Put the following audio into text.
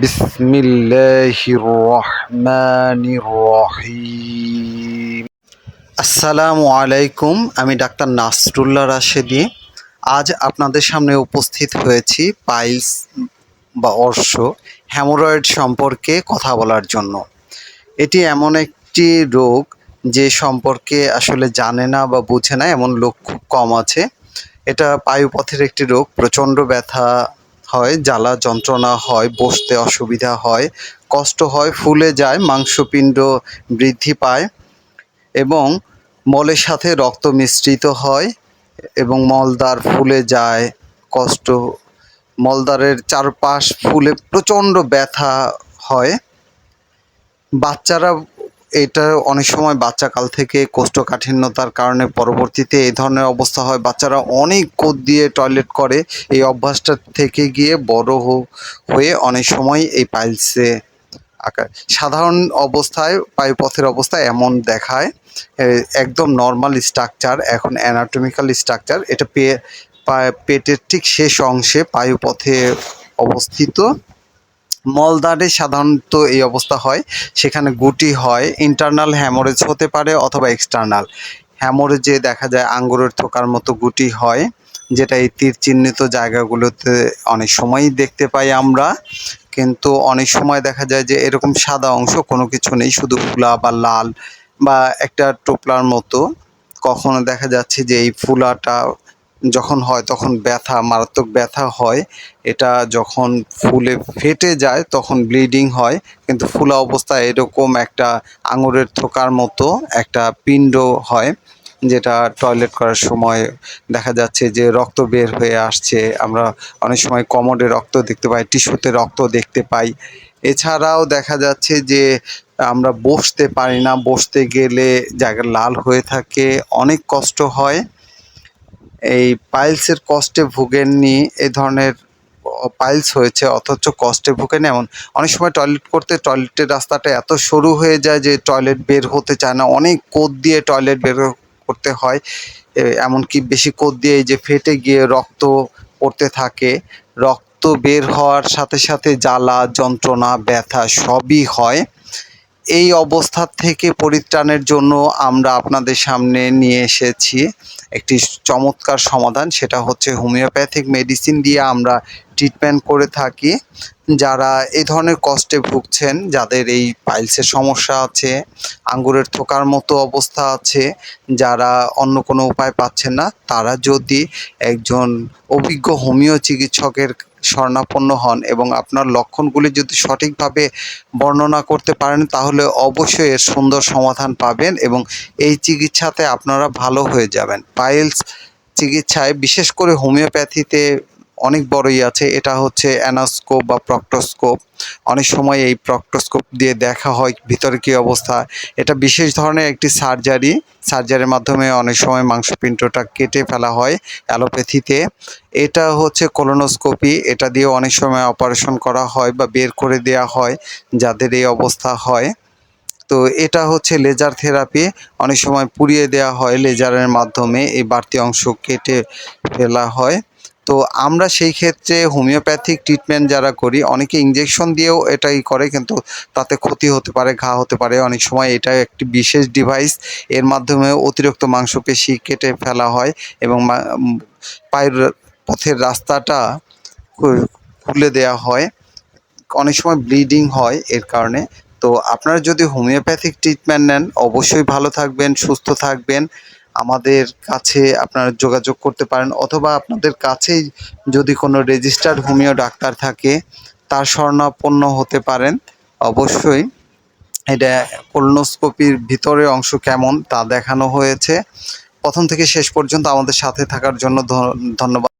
বিসমিল্লাহির রহমানির রহিম আসসালামু আলাইকুম, আমি ডাক্তার নাসরুল্লাহ রাশেদি। আজ আপনাদের সামনে উপস্থিত হয়েছি পাইলস বা অর্শ হ্যামোরয়েড সম্পর্কে কথা বলার জন্য। এটি এমন একটি রোগ যে সম্পর্কে আসলে জানে না বা বোঝে না, এমন লোক খুব কম আছে। এটা পায়ুপথের একটি রোগ, প্রচণ্ড ব্যথা হয়, জ্বালা যন্ত্রণা হয়, বসতে অসুবিধা হয়, কষ্ট হয়, ফুলে যায়, মাংসপিণ্ড বৃদ্ধি পায় এবং মলের সাথে রক্ত মিশ্রিত হয় এবং মলদ্বার ফুলে যায়, কষ্ট, মলদ্বারের চারপাশ ফুলে প্রচণ্ড ব্যথা হয়। বাচ্চারা এটা অনেক সময় বাচ্চাকাল থেকে কোষ্ঠকাঠিন্যতার কারণে পরবর্তীতে এই ধরনের অবস্থা হয়। বাচ্চারা অনেক কোদ দিয়ে টয়লেট করে। এই অভ্যাসটা থেকে গিয়ে বড় হয়ে অনেক সময় এই পাইলসে আকার সাধারণ অবস্থায় পায়ুপথের অবস্থায় এমন দেখায় একদম নর্মাল স্ট্রাকচার এখন অ্যানাটমিক্যাল স্ট্রাকচার এটা পেটের ঠিক শেষ অংশে পায়ুপথে অবস্থিত। মলদ্বারে সাধারণত এই অবস্থা হয়। সেখানে গুটি হয় ইন্টারনাল হ্যামোরেজ হতে পারে অথবা এক্সটার্নাল হ্যামোরেজে দেখা যায় আঙ্গুরের থোকার মতো গুটি হয়, যেটা এই তীর চিহ্নিত জায়গাগুলোতে অনেক সময়ই দেখতে পাই আমরা। কিন্তু অনেক সময় দেখা যায় যে এরকম সাদা অংশ কোনো কিছু নেই, শুধু ফুলা বা লাল বা একটা টোপলার মতো। কখনো দেখা যাচ্ছে যে এই ফুলাটা যখন হয় তখন ব্যথা, মারাত্মক ব্যথা হয়, এটা যখন ফুলে ফেটে যায় তখন ব্লিডিং হয়, কিন্তু ফুলা অবস্থায় এরকম একটা আঙুরের থোকার মতো একটা পিণ্ড হয়, যেটা টয়লেট করার সময় দেখা যাচ্ছে যে রক্ত বের হয়ে আসছে। আমরা অনেক সময় কমোডে রক্ত দেখতে পাই, টিস্যুতে রক্ত দেখতে পাই। এছাড়াও দেখা যাচ্ছে যে আমরা বসতে পারি না, বসতে গেলে জায়গা লাল হয়ে থাকে, অনেক কষ্ট হয়। এই পাইলসের কষ্টে ভুগেননি, এই ধরনের পাইলস হয়েছে, অথচ কষ্টে ভুগেন এমন। অনেক সময় টয়লেট করতে, টয়লেটের রাস্তাটা এত সরু হয়ে যায় যে টয়লেট বের হতে চায় না। অনেক কোদ দিয়ে টয়লেট বের করতে হয় এমনকি বেশি কোদ দিয়ে যে ফেটে গিয়ে রক্ত পড়তে থাকে। রক্ত বের হওয়ার সাথে সাথে জ্বালা, যন্ত্রণা, ব্যথা সবই হয়। এই অবস্থা থেকে পরিত্রাণের জন্য আমরা আপনাদের সামনে নিয়ে এসেছি একটি চমৎকার সমাধান, সেটা হচ্ছে হোমিওপ্যাথিক মেডিসিন দিয়ে আমরা ট্রিটমেন্ট করে থাকি। যারা এই ধরনের কষ্টে ভুগছেন, যাদের এই পাইলসের সমস্যা আছে, আঙ্গুরের থোকার মতো অবস্থা আছে, যারা অন্য কোনো উপায় পাচ্ছেন না, তারা যদি একজন অভিজ্ঞ হোমিও চিকিৎসকের শরণাপন্ন হন এবং আপনার লক্ষণগুলি যদি সঠিকভাবে বর্ণনা করতে পারেন, তাহলে অবশ্যই এর সুন্দর সমাধান পাবেন এবং এই চিকিৎসাতে আপনারা ভালো হয়ে যাবেন। পাইলস চিকিৎসায়, বিশেষ করে হোমিওপ্যাথিতে অনেক বড়ই আছে। এটা হচ্ছে অ্যানাস্কোপ বা প্রক্টোস্কোপ। অনেক সময় এই প্রক্টোস্কোপ দিয়ে দেখা হয় ভিতরে কী অবস্থা। এটা বিশেষ ধরনের একটি সার্জারি। সার্জারির মাধ্যমে অনেক সময় মাংসপিণ্ডটা কেটে ফেলা হয় অ্যালোপ্যাথিতে। এটা হচ্ছে কোলোনোস্কোপি। এটা দিয়ে অনেক সময় অপারেশন করা হয় বা বের করে দেওয়া হয় যাদের এই অবস্থা হয়। তো এটা হচ্ছে লেজার থেরাপি। অনেক সময় পুড়িয়ে দেওয়া হয় লেজারের মাধ্যমে। এই বাড়তি অংশ কেটে ফেলা হয়। তো আমরা সেই ক্ষেত্রে হোমিওপ্যাথিক ট্রিটমেন্ট যারা করি, অনেকে ইঞ্জেকশন দিয়েও এটাই করে কিন্তু তাতে ক্ষতি হতে পারে, ঘা হতে পারে। অনেক সময় এটা একটি বিশেষ ডিভাইস এর মাধ্যমে অতিরিক্ত মাংসপেশি কেটে ফেলা হয় এবং পায়ের পথের রাস্তাটা খুলে দেওয়া হয়। অনেক সময় ব্লিডিং হয় এর কারণে। তো আপনারা যদি হোমিওপ্যাথিক ট্রিটমেন্ট নেন, অবশ্যই ভালো থাকবেন, সুস্থ থাকবেন। আমাদের কাছে আপনারা যোগাযোগ করতে পারেন অথবা আপনাদের কাছেই যদি কোনো রেজিস্টার্ড হোমিও ডাক্তার থাকে, তার স্বর্ণাপন্ন হতে পারেন। অবশ্যই এটা কোলনোস্কোপির ভিতরের অংশ কেমন তা দেখানো হয়েছে। প্রথম থেকে শেষ পর্যন্ত আমাদের সাথে থাকার জন্য ধন্যবাদ।